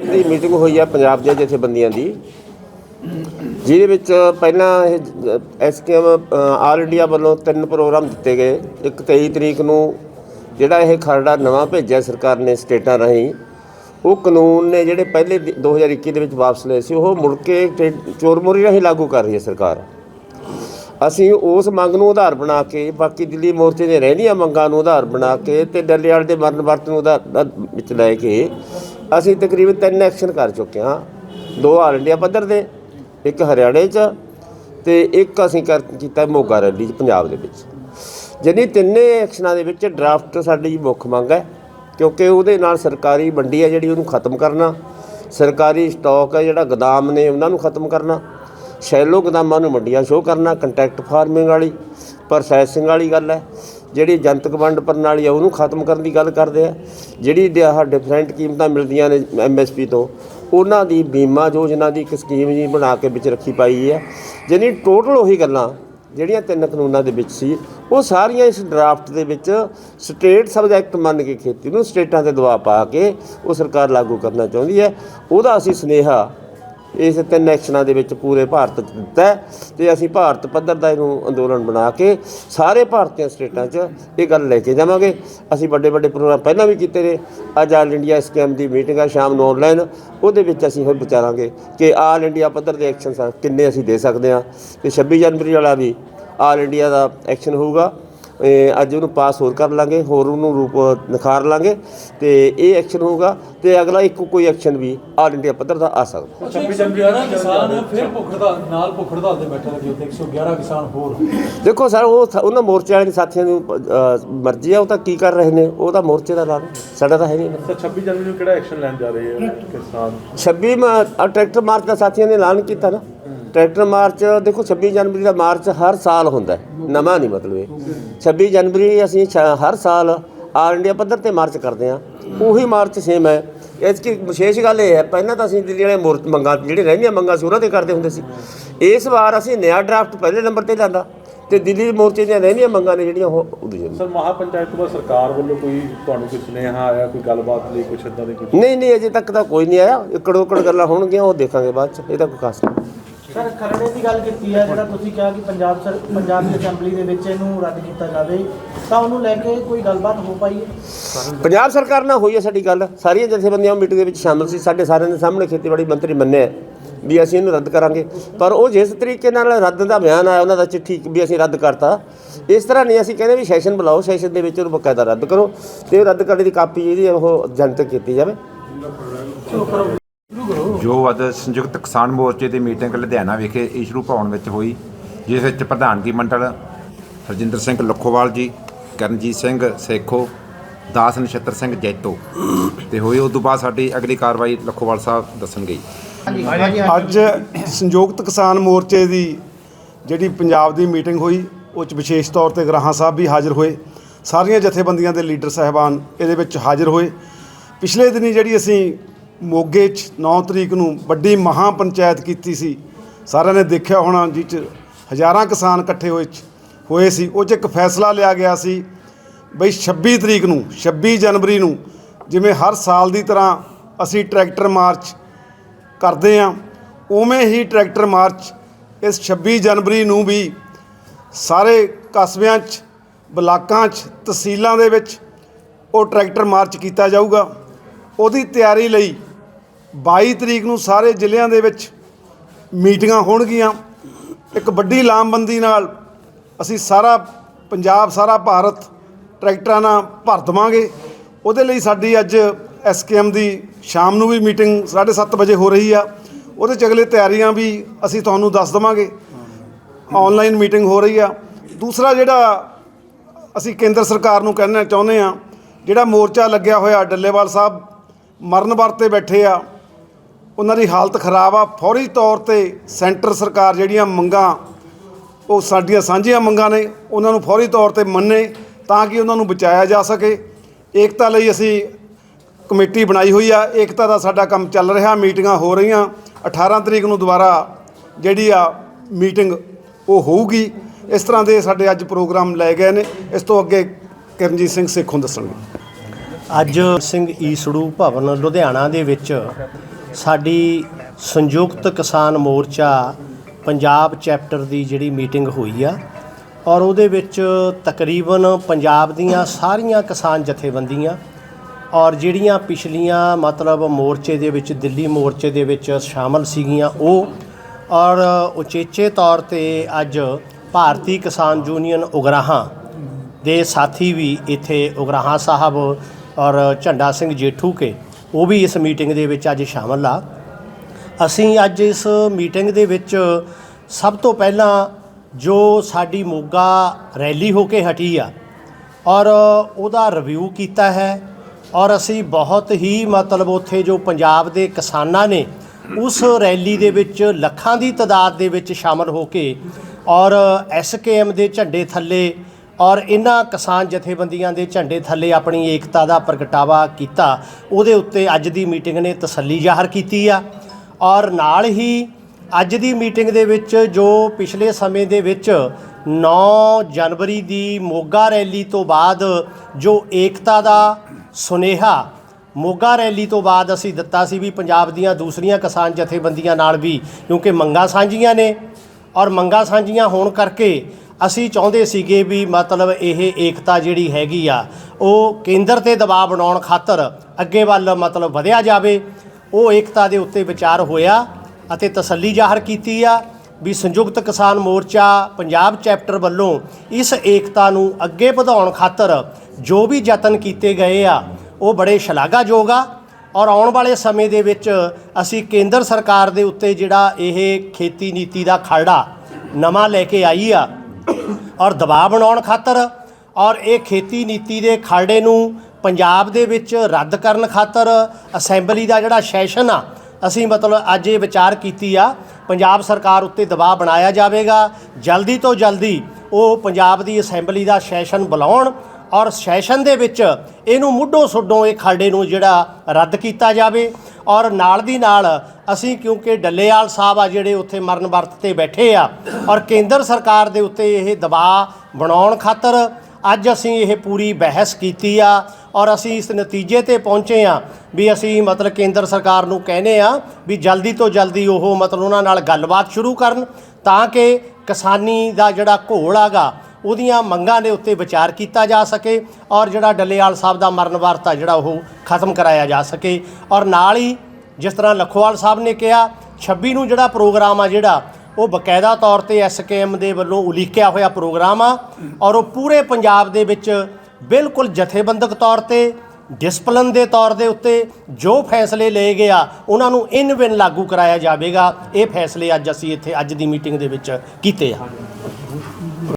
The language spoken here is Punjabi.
ਦੀ ਮੀਟਿੰਗ ਹੋਈ ਆ ਪੰਜਾਬ ਦੀਆਂ ਜਥੇਬੰਦੀਆਂ ਦੀ। ਜਿਹਦੇ ਵਿੱਚ ਪਹਿਲਾਂ ਇਹ ਐਸਕੇਐਮ ਆਲ ਇੰਡੀਆ ਵੱਲੋਂ ਤਿੰਨ ਪ੍ਰੋਗਰਾਮ ਦਿੱਤੇ ਗਏ। ਇੱਕ 23 ਤਰੀਕ ਨੂੰ ਜਿਹੜਾ ਇਹ ਖਰੜਾ ਨਵਾਂ ਭੇਜਿਆ ਸਰਕਾਰ ਨੇ ਸਟੇਟਾਂ ਰਾਹੀਂ, ਉਹ ਕਾਨੂੰਨ ਨੇ ਜਿਹੜੇ ਪਹਿਲੇ ਦੀ- 2021 ਦੇ ਵਿੱਚ ਵਾਪਸ ਲਏ ਸੀ, ਉਹ ਮੁੜ ਕੇ ਟੇ- ਚੋਰਮੋਰੀ ਰਾਹੀਂ ਲਾਗੂ ਕਰ ਰਹੀ ਹੈ ਸਰਕਾਰ। ਅਸੀਂ ਉਸ ਮੰਗ ਨੂੰ ਆਧਾਰ ਬਣਾ ਕੇ, ਬਾਕੀ ਦਿੱਲੀ ਮੋਰਚੇ ਦੇ ਰਹਿੰਦੀਆਂ ਮੰਗਾਂ ਨੂੰ ਆਧਾਰ ਬਣਾ ਕੇ ਤੇ ਡੱਲੇਵਾਲ ਦੇ ਮਰਨ ਵਰਤ ਨੂੰ ਆਧਾਰ ਵਿੱਚ ਲੈ ਕੇ ਅਸੀਂ ਤਕਰੀਬਨ ਤਿੰਨ ਐਕਸ਼ਨ ਕਰ ਚੁੱਕੇ ਹਾਂ। ਦੋ ਆਲ ਇੰਡੀਆ ਪੱਧਰ ਦੇ ਇੱਕ ਹਰਿਆਣੇ 'ਚ ਤੇ ਇੱਕ ਅਸੀਂ ਕਰ ਕੀਤਾ ਮੋਗਾ ਰੈਲੀ 'ਚ, ਪੰਜਾਬ ਦੇ ਵਿੱਚ। ਜਾਣੀ ਤਿੰਨੇ ਐਕਸ਼ਨਾਂ ਦੇ ਵਿੱਚ ਡਰਾਫਟ ਸਾਡੀ ਮੁੱਖ ਮੰਗ ਹੈ, ਕਿਉਂਕਿ ਉਹਦੇ ਨਾਲ ਸਰਕਾਰੀ ਮੰਡੀ ਹੈ ਜਿਹੜੀ ਉਹਨੂੰ ਖਤਮ ਕਰਨਾ, ਸਰਕਾਰੀ ਸਟਾਕ ਹੈ ਜਿਹੜਾ ਗੋਦਾਮ ਨੇ ਉਹਨਾਂ ਨੂੰ ਖਤਮ ਕਰਨਾ ਸ਼ੈਲੋ ਗੋਦਾਮਾਂ ਨੂੰ ਮੰਡੀਆਂ ਸ਼ੋਅ ਕਰਨਾ ਕੰਟੈਕਟ ਫਾਰਮਿੰਗ ਵਾਲੀ ਪ੍ਰੋਸੈਸਿੰਗ ਵਾਲੀ ਗੱਲ ਹੈ। ਜਿਹੜੀ ਜਨਤਕ ਵੰਡ ਪ੍ਰਣਾਲੀ ਆ, ਉਹਨੂੰ ਖਤਮ ਕਰਨ ਦੀ ਗੱਲ ਕਰਦੇ ਆ। ਜਿਹੜੀ ਆਹ ਡਿਫਰੈਂਟ ਕੀਮਤਾਂ ਮਿਲਦੀਆਂ ਨੇ ਐਮਐਸਪੀ ਤੋਂ, ਉਹਨਾਂ ਦੀ ਬੀਮਾ ਯੋਜਨਾ ਦੀ ਇੱਕ ਸਕੀਮ ਜੀ ਬਣਾ ਕੇ ਵਿੱਚ ਰੱਖੀ ਪਾਈ ਹੈ ਜਾਣੀ ਟੋਟਲ ਉਹੀ ਗੱਲਾਂ ਜਿਹੜੀਆਂ ਤਿੰਨ ਕਾਨੂੰਨਾਂ ਦੇ ਵਿੱਚ ਸੀ, ਉਹ ਸਾਰੀਆਂ ਇਸ ਡਰਾਫਟ ਦੇ ਵਿੱਚ ਸਟੇਟ ਸਬਜੈਕਟ ਮੰਨ ਕੇ ਖੇਤੀ ਨੂੰ ਸਟੇਟਾਂ ਤੇ ਦਬਾਅ ਪਾ ਕੇ ਉਹ ਸਰਕਾਰ ਲਾਗੂ ਕਰਨਾ ਚਾਹੁੰਦੀ ਹੈ। ਉਹਦਾ ਅਸੀਂ ਸੁਨੇਹਾ ਇਸ ਤਿੰਨ ਐਕਸ਼ਨਾਂ ਦੇ ਵਿੱਚ ਪੂਰੇ ਭਾਰਤ 'ਚ ਦਿੱਤਾ ਹੈ ਤੇ ਅਸੀਂ ਭਾਰਤ ਪੱਧਰ ਦਾ ਇਹਨੂੰ ਅੰਦੋਲਨ ਬਣਾ ਕੇ ਸਾਰੇ ਭਾਰਤੀ ਸਟੇਟਾਂ 'ਚ ਇਹ ਗੱਲ ਲੈ ਕੇ ਜਾਵਾਂਗੇ। ਅਸੀਂ ਵੱਡੇ ਵੱਡੇ ਪ੍ਰੋਗਰਾਮ ਪਹਿਲਾਂ ਵੀ ਕੀਤੇ ਨੇ। ਅੱਜ ਆਲ ਇੰਡੀਆ ਸਕੈਮ ਦੀ ਮੀਟਿੰਗ ਆ ਸ਼ਾਮ ਨੂੰ ਆਨਲਾਈਨ ਉਹਦੇ ਵਿੱਚ ਅਸੀਂ ਹੁਣ ਵਿਚਾਰਾਂਗੇ ਕਿ ਆਲ ਇੰਡੀਆ ਪੱਧਰ ਦੇ ਐਕਸ਼ਨ ਕਿੰਨੇ ਅਸੀਂ ਦੇ ਸਕਦੇ ਹਾਂ। ਤੇ 26 ਜਨਵਰੀ ਵਾਲਾ ਵੀ ਆਲ ਇੰਡੀਆ ਦਾ ਐਕਸ਼ਨ ਹੋਊਗਾ। ਅੱਜ ਉਹਨੂੰ ਪਾਸ ਹੋਰ ਕਰ ਲਾਂਗੇ ਹੋਰ ਉਹਨੂੰ ਰੂਪ ਨਿਖਾਰ ਲਾਂਗੇ ਤੇ ਇਹ ਐਕਸ਼ਨ ਹੋਊਗਾ ਤੇ ਅਗਲਾ ਇੱਕ ਕੋਈ ਐਕਸ਼ਨ ਵੀ ਆਲ ਇੰਡੀਆ ਪੱਧਰ ਦਾ ਆ ਸਕਦਾ। 26 ਜਨਵਰੀ ਕਿਸਾਨ ਫਿਰ ਭੁੱਖ ਹੜਤਾਲ ਨਾਲ ਭੁੱਖ ਹੜਤਾਲ ਤੇ ਬੈਠੇ ਲੱਗੇ ਉੱਤੇ 111 ਕਿਸਾਨ ਹੋਰ। ਦੇਖੋ ਸਰ ਉਹ ਉਹਨਾਂ ਮੋਰਚੇ ਵਾਲੇ ਸਾਥੀਆਂ ਨੂੰ ਮਰਜ਼ੀ ਆ ਉਹ ਤਾਂ ਕੀ ਕਰ ਰਹੇ ਨੇ? ਉਹ ਤਾਂ ਮੋਰਚੇ ਦਾ ਨਾਲ ਸਾਡਾ ਤਾਂ ਹੈ ਨਹੀਂ। ਸਰ 26 ਜਨਵਰੀ ਨੂੰ ਕਿਹੜਾ ਐਕਸ਼ਨ ਲੈਣ ਜਾ ਰਹੇ ਹੈ ਕਿਸਾਨ? 26 ਮਾ- ਅ, ਟਰੈਕਟਰ ਮਾਰਚ ਦਾ ਸਾਥੀਆਂ ਨੇ ਐਲਾਨ ਕੀਤਾ ਨਾ। ਟਰੈਕਟਰ ਮਾਰਚ ਦੇਖੋ 26 ਜਨਵਰੀ ਦਾ ਮਾਰਚ ਹਰ ਸਾਲ ਹੁੰਦਾ ਹੈ। ਨਵਾਂ ਨਹੀਂ ਮਤਲਬ ਇਹ। 26 ਜਨਵਰੀ ਅਸੀਂ ਛ- ਹਰ ਸਾਲ ਆਲ ਇੰਡੀਆ ਪੱਧਰ ਤੇ ਮਾਰਚ ਕਰਦੇ ਹਾਂ। ਉਹੀ ਮਾਰਚ ਸੇਮ ਹੈ। ਇਸ ਕੀ ਵਿਸ਼ੇਸ਼ ਗੱਲ ਇਹ ਹੈ ਪਹਿਲਾਂ ਤਾਂ ਅਸੀਂ ਦਿੱਲੀ ਵਾਲੇ ਮੋਰਚ ਮੰਗਾਂ ਜਿਹੜੇ ਰਹਿੰਦੀਆਂ ਮੰਗਾਂ ਸੀ ਉਹਨਾਂ ਤੇ ਕਰਦੇ ਹੁੰਦੇ ਸੀ। ਇਸ ਵਾਰ ਅਸੀਂ ਨਿਆ ਡਰਾਫਟ ਪਹਿਲੇ ਨੰਬਰ ਤੇ ਲਿਆਂਦਾ। ਤੇ ਦਿੱਲੀ ਮੋਰਚੇ ਦੀਆਂ ਰਹਿੰਦੀਆਂ ਮੰਗਾਂ ਨੇ ਜਿਹੜੀਆਂ ਉਹ ਉਹਦੇ ਸਰ ਮਹਾ ਪੰਚਾਇਤ ਤੋਂ ਬਾਅਦ ਸਰਕਾਰ ਵੱਲੋਂ ਕੋਈ ਤੁਹਾਨੂੰ ਕੋਈ ਸੁਨੇਹਾ ਆਇਆ ਕੋਈ ਗੱਲਬਾਤ ਲਈ ਕੁਛ ਇਦਾਂ ਦੀ ਕੁਝ ਨਹੀਂ ਨਹੀਂ ਅਜੇ ਤੱਕ ਤਾਂ ਕੋਈ ਨਹੀਂ ਆਇਆ। ਇਕੜੋ ਇਕੜ ਗੱਲਾਂ ਹੋਣਗੀਆਂ ਉਹ ਦੇਖਾਂਗੇ ਬਾਅਦ ਚ। ਇਹ ਤਾਂ ਕੋਈ ਖਾਸ ਨਹੀਂ। ਸਰ ਖਰੜੇ ਦੀ ਗੱਲ ਕੀਤੀ ਹੈ ਜਿਹੜਾ ਤੁਸੀਂ ਕਿਹਾ ਕਿ ਪੰਜਾਬ ਸਰ ਪੰਜਾਬ ਦੀ ਅਸੈਂਬਲੀ ਦੇ ਵਿੱਚ ਇਹਨੂੰ ਰੱਦ ਕੀਤਾ ਜਾਵੇ ਤਾਂ ਉਹਨੂੰ ਲੈ ਕੇ ਕੋਈ ਗੱਲਬਾਤ ਹੋ ਪਾਈ ਹੈ? ਪੰਜਾਬ ਸਰਕਾਰ ਨਾਲ ਹੋਈ ਹੈ ਸਾਡੀ ਗੱਲ। ਸਾਰੀਆਂ ਜਥੇਬੰਦੀਆਂ ਮੀਟਿੰਗ ਦੇ ਵਿੱਚ ਸ਼ਾਮਲ ਸੀ। ਸਾਡੇ ਸਾਰਿਆਂ ਦੇ ਸਾਹਮਣੇ ਖੇਤੀਬਾੜੀ ਮੰਤਰੀ ਮੰਨਿਆ ਵੀ ਅਸੀਂ ਇਹਨੂੰ ਰੱਦ ਕਰਾਂਗੇ। ਪਰ ਉਹ ਜਿਸ ਤਰੀਕੇ ਨਾਲ ਰੱਦ ਦਾ ਬਿਆਨ ਆਇਆ ਉਹਨਾਂ ਦਾ ਚਿੱਠੀ ਵੀ ਅਸੀਂ ਰੱਦ ਕਰਤਾ। ਇਸ ਤਰ੍ਹਾਂ ਨਹੀਂ ਅਸੀਂ ਕਹਿੰਦੇ ਵੀ ਸੈਸ਼ਨ ਬੁਲਾਓ ਸੈਸ਼ਨ ਦੇ ਵਿੱਚ ਉਹਨੂੰ ਬਕਾਇਦਾ ਰੱਦ ਕਰੋ ਤੇ ਰੱਦ ਕਰਨ ਦੀ ਕਾਪੀ ਜਿਹੜੀ ਹੈ ਉਹ ਜਨਤਕ ਕੀਤੀ ਜਾਵੇ। ਜੋ ਅੱਜ ਸੰਯੁਕਤ ਕਿਸਾਨ ਮੋਰਚੇ ਦੀ ਮੀਟਿੰਗ ਲੁਧਿਆਣਾ ਵਿਖੇ ਈਸ਼ਰੂ ਭਵਨ ਵਿੱਚ ਹੋਈ, ਜਿਸ ਵਿੱਚ ਪ੍ਰਧਾਨਗੀ ਮੰਡਲ ਹਰਜਿੰਦਰ ਸਿੰਘ ਲੱਖੋਵਾਲ ਜੀ, ਕਰਨਜੀਤ ਸਿੰਘ ਸੇਖੋ, ਦਾਸ ਨਛੱਤਰ ਸਿੰਘ ਜੈਤੋ। ਤੇ ਹੋਈ ਉਸ ਤੋਂ ਬਾਅਦ ਸਾਡੀ ਅਗਲੀ ਕਾਰਵਾਈ ਲੱਖੋਵਾਲ ਸਾਹਿਬ ਦੱਸਣਗੇ। ਜੀ ਅੱਜ ਸੰਯੁਕਤ ਕਿਸਾਨ ਮੋਰਚੇ ਦੀ ਜਿਹੜੀ ਪੰਜਾਬ ਦੀ ਮੀਟਿੰਗ ਹੋਈ, ਉਹ 'ਚ ਵਿਸ਼ੇਸ਼ ਤੌਰ ਤੇ ਗਰਾਹਾਂ ਸਾਹਿਬ ਵੀ ਹਾਜ਼ਰ ਹੋਏ। ਸਾਰੀਆਂ ਜਥੇਬੰਦੀਆਂ ਦੇ ਲੀਡਰ ਸਾਹਿਬਾਨ ਇਹਦੇ ਵਿੱਚ ਹਾਜ਼ਰ ਹੋਏ। ਪਿਛਲੇ ਦਿਨੀ ਜਿਹੜੀ ਅਸੀਂ ਮੋਗੇ 'ਚ 9 ਤਰੀਕ ਨੂੰ ਵੱਡੀ ਮਹਾ ਪੰਚਾਇਤ ਕੀਤੀ ਸੀ। ਸਾਰਿਆਂ ਨੇ ਦੇਖਿਆ ਹੋਣਾ ਜਿਹ 'ਚ ਹਜ਼ਾਰਾਂ ਕਿਸਾਨ ਇਕੱਠੇ ਹੋਏ ਹੋਏ ਸੀ। ਉਹ 'ਚ ਇੱਕ ਫੈਸਲਾ ਲਿਆ ਗਿਆ ਸੀ ਬਈ 26 ਤਰੀਕ ਨੂੰ 26 ਜਨਵਰੀ ਨੂੰ ਜਿਵੇਂ ਹਰ ਸਾਲ ਦੀ ਤਰ੍ਹਾਂ ਅਸੀਂ ਟਰੈਕਟਰ ਮਾਰਚ ਕਰਦੇ ਆ, ਉਵੇਂ ਹੀ ਟਰੈਕਟਰ ਮਾਰਚ ਇਸ 26 ਜਨਵਰੀ ਨੂੰ ਵੀ ਸਾਰੇ ਕਸਬਿਆਂ 'ਚ, ਬਲਾਕਾਂ 'ਚ, ਤਹਿਸੀਲਾਂ ਦੇ ਵਿੱਚ ਉਹ ਟਰੈਕਟਰ ਮਾਰਚ ਕੀਤਾ ਜਾਊਗਾ। ਉਹਦੀ ਤਿਆਰੀ ਲਈ 22 ਤਰੀਕ ਨੂੰ ਸਾਰੇ ਜ਼ਿਲ੍ਹਿਆਂ ਦੇ ਵਿੱਚ ਮੀਟਿੰਗਾਂ ਹੋਣਗੀਆਂ। ਇੱਕ ਵੱਡੀ ਲਾਮਬੰਦੀ ਨਾਲ ਅਸੀਂ ਸਾਰਾ ਪੰਜਾਬ, ਸਾਰਾ ਭਾਰਤ ਟਰੈਕਟਰਾਂ ਨਾਲ ਭਰ ਦੇਵਾਂਗੇ। ਉਹਦੇ ਲਈ ਸਾਡੀ ਅੱਜ ਐਸਕੇਐਮ ਦੀ ਸ਼ਾਮ ਨੂੰ ਵੀ ਮੀਟਿੰਗ 7:30 ਵਜੇ ਹੋ ਰਹੀ ਆ। ਉਹਦੇ ਚ ਅਗਲੇ ਤਿਆਰੀਆਂ ਵੀ ਅਸੀਂ ਤੁਹਾਨੂੰ ਦੱਸ ਦੇਵਾਂਗੇ। ਆਨਲਾਈਨ ਮੀਟਿੰਗ ਹੋ ਰਹੀ ਆ। ਦੂਸਰਾ ਜਿਹੜਾ ਅਸੀਂ ਕੇਂਦਰ ਸਰਕਾਰ ਨੂੰ ਕਹਿਣਾ ਚਾਹੁੰਦੇ ਆ, ਜਿਹੜਾ ਮੋਰਚਾ ਲੱਗਿਆ ਹੋਇਆ ਡੱਲੇਵਾਲ ਸਾਹਿਬ ਮਰਨ ਵਰਤੇ ਬੈਠੇ ਆ ਉਹਨਾਂ ਦੀ ਹਾਲਤ ਖਰਾਬ ਆ। ਫੌਰੀ ਤੌਰ ਤੇ ਸੈਂਟਰ ਸਰਕਾਰ ਜਿਹੜੀਆਂ ਮੰਗਾਂ, ਉਹ ਸਾਡੀਆਂ ਸਾਂਝੀਆਂ ਮੰਗਾਂ ਨੇ, ਉਹਨਾਂ ਨੂੰ ਫੌਰੀ ਤੌਰ ਤੇ ਮੰਨੇ ਤਾਂ ਕਿ ਉਹਨਾਂ ਨੂੰ ਬਚਾਇਆ ਜਾ ਸਕੇ। ਏਕਤਾ ਲਈ ਅਸੀਂ ਕਮੇਟੀ ਬਣਾਈ ਹੋਈ ਆ। ਏਕਤਾ ਦਾ ਸਾਡਾ ਕੰਮ ਚੱਲ ਰਿਹਾ, ਮੀਟਿੰਗਾਂ ਹੋ ਰਹੀਆਂ। 18 ਤਰੀਕ ਨੂੰ ਦੁਬਾਰਾ ਜਿਹੜੀ ਆ ਮੀਟਿੰਗ ਉਹ ਹੋਊਗੀ। ਇਸ ਤਰ੍ਹਾਂ ਦੇ ਸਾਡੇ ਅੱਜ ਪ੍ਰੋਗਰਾਮ ਲਏ ਗਏ ਨੇ। ਇਸ ਤੋਂ ਅੱਗੇ ਕਿਰਨਜੀਤ ਸਿੰਘ ਸੇਖੋਂ ਦੱਸਣਗੇ। ਅੱਜ ਸਿੰਘ ਈਸੜੂ ਭਵਨ ਲੁਧਿਆਣਾ ਦੇ ਵਿੱਚ ਸਾਡੀ ਸੰਯੁਕਤ ਕਿਸਾਨ ਮੋਰਚਾ ਪੰਜਾਬ ਚੈਪਟਰ ਦੀ ਜਿਹੜੀ ਮੀਟਿੰਗ ਹੋਈ ਆ, ਔਰ ਉਹਦੇ ਵਿੱਚ ਤਕਰੀਬਨ ਪੰਜਾਬ ਦੀਆਂ ਸਾਰੀਆਂ ਕਿਸਾਨ ਜਥੇਬੰਦੀਆਂ ਔਰ ਜਿਹੜੀਆਂ ਪਿਛਲੀਆਂ ਮਤਲਬ ਮੋਰਚੇ ਦੇ ਵਿੱਚ, ਦਿੱਲੀ ਮੋਰਚੇ ਦੇ ਵਿੱਚ ਸ਼ਾਮਲ ਸੀਗੀਆਂ ਉਹ, ਔਰ ਉਚੇਚੇ ਤੌਰ ਤੇ ਅੱਜ ਭਾਰਤੀ ਕਿਸਾਨ ਯੂਨੀਅਨ ਉਗਰਾਹਾਂ ਦੇ ਸਾਥੀ ਵੀ ਇੱਥੇ ਉਗਰਾਹਾਂ ਸਾਹਿਬ ਔਰ ਝੰਡਾ ਸਿੰਘ ਜੇਠੂ ਕੇ ਉਹ ਵੀ ਇਸ ਮੀਟਿੰਗ ਦੇ ਵਿੱਚ ਅੱਜ ਸ਼ਾਮਲ ਆ। ਅਸੀਂ ਅੱਜ ਇਸ ਮੀਟਿੰਗ ਦੇ ਵਿੱਚ ਸਭ ਤੋਂ ਪਹਿਲਾਂ ਜੋ ਸਾਡੀ ਮੋਗਾ ਰੈਲੀ ਹੋ ਕੇ ਹਟੀ ਆ ਔਰ ਉਹਦਾ ਰਿਵਿਊ ਕੀਤਾ ਹੈ ਔਰ ਅਸੀਂ ਬਹੁਤ ਹੀ ਮਤਲਬ ਉੱਥੇ ਜੋ ਪੰਜਾਬ ਦੇ ਕਿਸਾਨਾਂ ਨੇ ਉਸ ਰੈਲੀ ਦੇ ਵਿੱਚ ਲੱਖਾਂ ਦੀ ਤਾਦਾਦ ਦੇ ਵਿੱਚ ਸ਼ਾਮਲ ਹੋ ਕੇ ਔਰ ਐਸਕੇਐਮ ਦੇ ਝੰਡੇ ਥੱਲੇ ਔਰ ਇਹਨਾਂ ਕਿਸਾਨ ਜਥੇਬੰਦੀਆਂ ਦੇ ਝੰਡੇ ਥੱਲੇ ਆਪਣੀ ਏਕਤਾ ਦਾ ਪ੍ਰਗਟਾਵਾ ਕੀਤਾ। ਉਹਦੇ ਉੱਤੇ ਅੱਜ ਦੀ ਮੀਟਿੰਗ ਨੇ ਤਸੱਲੀ ਜ਼ਾਹਰ ਕੀਤੀ ਆ। ਔਰ ਨਾਲ ਹੀ ਅੱਜ ਦੀ ਮੀਟਿੰਗ ਦੇ ਵਿੱਚ ਜੋ ਪਿਛਲੇ ਸਮੇਂ ਦੇ ਵਿੱਚ 9 ਜਨਵਰੀ ਦੀ ਮੋਗਾ ਰੈਲੀ ਤੋਂ ਬਾਅਦ ਜੋ ਏਕਤਾ ਦਾ ਸੁਨੇਹਾ ਮੋਗਾ ਰੈਲੀ ਤੋਂ ਬਾਅਦ ਅਸੀਂ ਦਿੱਤਾ ਸੀ ਵੀ ਪੰਜਾਬ ਦੀਆਂ ਦੂਸਰੀਆਂ ਕਿਸਾਨ ਜਥੇਬੰਦੀਆਂ ਨਾਲ ਵੀ, ਕਿਉਂਕਿ ਮੰਗਾਂ ਸਾਂਝੀਆਂ ਨੇ। ਔਰ ਮੰਗਾਂ ਸਾਂਝੀਆਂ ਹੋਣ ਕਰਕੇ ਅਸੀਂ ਚਾਹੁੰਦੇ ਸੀਗੇ ਵੀ ਮਤਲਬ ਇਹ ਏਕਤਾ ਜਿਹੜੀ ਹੈਗੀ ਆ, ਉਹ ਕੇਂਦਰ ਤੇ ਦਬਾਅ ਬਣਾਉਣ ਖਾਤਰ ਅੱਗੇ ਵੱਲ ਮਤਲਬ ਵਧਿਆ ਜਾਵੇ। ਉਹ ਏਕਤਾ ਦੇ ਉੱਤੇ ਵਿਚਾਰ ਹੋਇਆ ਅਤੇ ਤਸੱਲੀ ਜ਼ਾਹਰ ਕੀਤੀ ਆ ਵੀ ਸੰਯੁਕਤ ਕਿਸਾਨ ਮੋਰਚਾ ਪੰਜਾਬ ਚੈਪਟਰ ਵੱਲੋਂ ਇਸ ਏਕਤਾ ਨੂੰ ਅੱਗੇ ਵਧਾਉਣ ਖਾਤਰ ਜੋ ਵੀ ਯਤਨ ਕੀਤੇ ਗਏ ਆ, ਉਹ ਬੜੇ ਸ਼ਲਾਘਾਯੋਗ ਆ। ਔਰ ਆਉਣ ਵਾਲੇ ਸਮੇਂ ਦੇ ਵਿੱਚ ਅਸੀਂ ਕੇਂਦਰ ਸਰਕਾਰ ਦੇ ਉੱਤੇ ਜਿਹੜਾ ਇਹ ਖੇਤੀ ਨੀਤੀ ਦਾ ਖਰੜਾ ਨਵਾਂ ਲੈ ਕੇ ਆਈ ਆ ਔਰ ਦਬਾਅ ਬਣਾਉਣ ਖਾਤਰ ਔਰ ਇਹ ਖੇਤੀ ਨੀਤੀ ਦੇ ਖਰੜੇ ਨੂੰ ਪੰਜਾਬ ਦੇ ਵਿੱਚ ਰੱਦ ਕਰਨ ਖਾਤਰ ਅਸੈਂਬਲੀ ਦਾ ਜਿਹੜਾ ਸੈਸ਼ਨ ਆ, ਅਸੀਂ ਮਤਲਬ ਅੱਜ ਇਹ ਵਿਚਾਰ ਕੀਤੀ ਆ, ਪੰਜਾਬ ਸਰਕਾਰ ਉੱਤੇ ਦਬਾਅ ਬਣਾਇਆ ਜਾਵੇਗਾ, ਜਲਦੀ ਤੋਂ ਜਲਦੀ ਉਹ ਪੰਜਾਬ ਦੀ ਅਸੈਂਬਲੀ ਦਾ ਸੈਸ਼ਨ ਬੁਲਾਉਣ ਔਰ ਸੈਸ਼ਨ ਦੇ ਵਿੱਚ ਇਹਨੂੰ ਮੁੱਢੋਂ ਸੁੱਡੋਂ ਇਹ ਖਰੜੇ ਨੂੰ ਜਿਹੜਾ ਰੱਦ ਕੀਤਾ ਜਾਵੇ। ਔਰ ਨਾਲ ਦੀ ਨਾਲ ਅਸੀਂ ਕਿਉਂਕਿ ਡੱਲੇਵਾਲ ਸਾਹਿਬ ਆ ਜਿਹੜੇ ਉੱਥੇ ਮਰਨ ਵਰਤ ਤੇ ਬੈਠੇ ਆ, ਔਰ ਕੇਂਦਰ ਸਰਕਾਰ ਦੇ ਉੱਤੇ ਇਹ ਦਬਾਅ ਬਣਾਉਣ ਖਾਤਰ ਅੱਜ ਅਸੀਂ ਇਹ ਪੂਰੀ ਬਹਿਸ ਕੀਤੀ ਆ, ਔਰ ਅਸੀਂ ਇਸ ਨਤੀਜੇ ਤੇ ਪਹੁੰਚੇ ਆ ਵੀ ਅਸੀਂ ਮਤਲਬ ਕੇਂਦਰ ਸਰਕਾਰ ਨੂੰ ਕਹਿੰਦੇ ਆ ਵੀ ਜਲਦੀ ਤੋਂ ਜਲਦੀ ਉਹ ਮਤਲਬ ਉਹਨਾਂ ਨਾਲ ਗੱਲਬਾਤ ਸ਼ੁਰੂ ਕਰਨ ਤਾਂ ਕਿ ਕਿਸਾਨੀ ਦਾ ਜਿਹੜਾ ਘੋਲ ਆਗਾ ਉਹਦੀਆਂ ਮੰਗਾਂ ਦੇ ਉੱਤੇ ਵਿਚਾਰ ਕੀਤਾ ਜਾ ਸਕੇ ਔਰ ਜਿਹੜਾ ਡੱਲੇਵਾਲ ਸਾਹਿਬ ਦਾ ਮਰਨ ਵਾਰਤਾ ਜਿਹੜਾ ਉਹ ਖਤਮ ਕਰਾਇਆ ਜਾ ਸਕੇ। ਔਰ ਨਾਲ ਹੀ ਜਿਸ ਤਰ੍ਹਾਂ ਲਖੋਵਾਲ ਸਾਹਿਬ ਨੇ ਕਿਹਾ 26 ਨੂੰ ਜਿਹੜਾ ਪ੍ਰੋਗਰਾਮ ਆ ਜਿਹੜਾ, ਉਹ ਬਕਾਇਦਾ ਤੌਰ ਤੇ ਐਸਕੇਐਮ ਦੇ ਵੱਲੋਂ ਉਲੀਕਿਆ ਹੋਇਆ ਪ੍ਰੋਗਰਾਮ ਆ ਔਰ ਉਹ ਪੂਰੇ ਪੰਜਾਬ ਦੇ ਵਿੱਚ ਬਿਲਕੁਲ ਜਥੇਬੰਦਕ ਤੌਰ ਤੇ, ਡਿਸਪਲਨ ਦੇ ਤੌਰ ਦੇ ਉੱਤੇ ਜੋ ਫੈਸਲੇ ਲਏ ਗਿਆ ਉਹਨਾਂ ਨੂੰ ਇਨ ਵਿਨ ਲਾਗੂ ਕਰਾਇਆ ਜਾਵੇਗਾ। ਇਹ ਫੈਸਲੇ ਅੱਜ ਅਸੀਂ ਇੱਥੇ, ਅੱਜ ਦੀ ਮੀਟਿੰਗ ਦੇ ਵਿੱਚ ਕੀਤੇ ਆ।